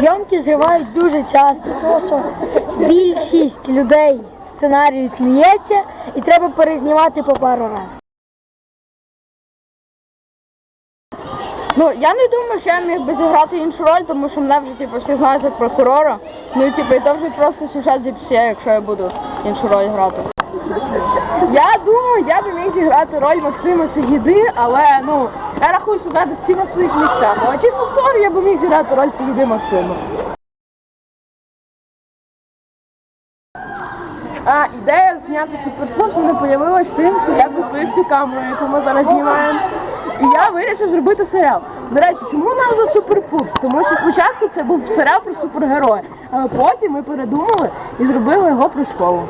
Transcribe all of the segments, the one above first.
Зйомки зривають дуже часто, тому що більшість людей в сценарію сміється і треба перезнімати по пару разів. Ну, я не думаю, що я міг би зіграти іншу роль, тому що мене вже типу, всі знають як прокурора. Ну типу, і то вже просто сюжет зіпсує, якщо я буду іншу роль грати. Я думаю, я би міг зіграти роль Максима Сигіди, але ну я рахую, що зараз всі на своїх місцях. Але чисто в теорії я би міг зіграти роль Сигіди Максима. А ідея зняти суперфуз мене появилась тим, що я купив цю камеру, яку ми зараз знімаємо. І я вирішив зробити серіал. До речі, чому назва Суперпуц? Тому що спочатку це був серіал про супергероя, але потім ми передумали і зробили його про школу.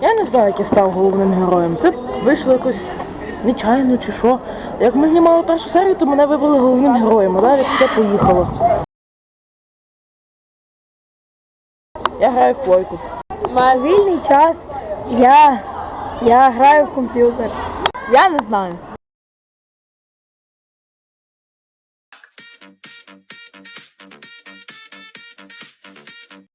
Я не знаю, як я став головним героєм. Це вийшло якось нечайно чи що. Як ми знімали першу серію, то мене вибрали головним героєм, а далі все поїхало. Я граю в плойку. На вільний час я, я граю в комп'ютер. Я не знаю.